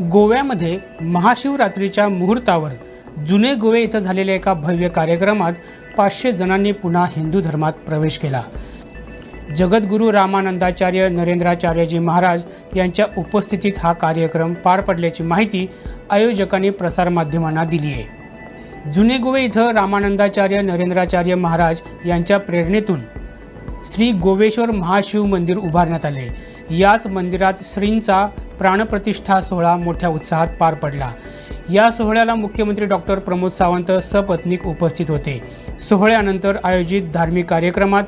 गोव्यामध्ये महाशिवरात्रीच्या मुहूर्तावर जुने गोवे इथं झालेल्या एका भव्य कार्यक्रमात पाचशे जणांनी पुन्हा हिंदू धर्मात प्रवेश केला. जगद्गुरू रामानंदाचार्य नरेंद्राचार्यजी महाराज यांच्या उपस्थितीत हा कार्यक्रम पार पडल्याची माहिती आयोजकांनी प्रसारमाध्यमांना दिली आहे. जुने गोवे इथं रामानंदाचार्य नरेंद्राचार्य महाराज यांच्या प्रेरणेतून श्री गोवेश्वर महाशिव मंदिर उभारण्यात आले. याच मंदिरात श्रींचा प्राणप्रतिष्ठा सोहळा मोठ्या उत्साहात पार पडला. या सोहळ्याला मुख्यमंत्री डॉक्टर प्रमोद सावंत सपत्नीक उपस्थित होते. सोहळ्यानंतर आयोजित धार्मिक कार्यक्रमात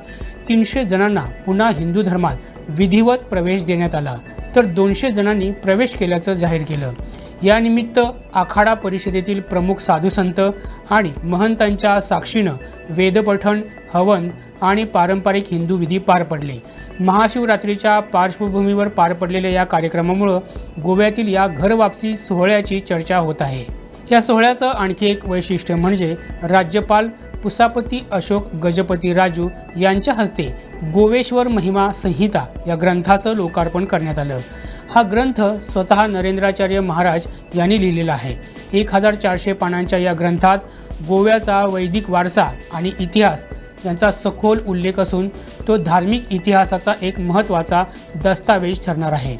तीनशे जणांना पुन्हा हिंदू धर्मात विधिवत प्रवेश देण्यात आला. तर दोनशे जणांनी प्रवेश केल्याचं जाहीर केलं. यानिमित्त आखाडा परिषदेतील प्रमुख साधुसंत आणि महंतांच्या साक्षीनं वेदपठण हवन आणि पारंपरिक हिंदू विधी पार पडले. महाशिवरात्रीच्या पार्श्वभूमीवर पार पडलेल्या या कार्यक्रमामुळं गोव्यातील या घरवापसी सोहळ्याची चर्चा होत आहे. या सोहळ्याचं आणखी एक वैशिष्ट्य म्हणजे राज्यपाल पुसापती अशोक गजपती राजू यांच्या हस्ते गोवेश्वर महिमा संहिता या ग्रंथाचं लोकार्पण करण्यात आलं. हा ग्रंथ स्वतः नरेंद्राचार्य महाराज यांनी लिहिलेला आहे. एक हजार चारशे पानांच्या या ग्रंथात गोव्याचा वैदिक वारसा आणि इतिहास यांचा सखोल उल्लेख असून तो धार्मिक इतिहासाचा एक महत्त्वाचा दस्तावेज ठरणार आहे.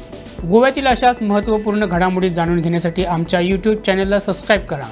गोव्यातील अशाच महत्त्वपूर्ण घडामोडी जाणून घेण्यासाठी आमच्या यूट्यूब चॅनलला सबस्क्राईब करा.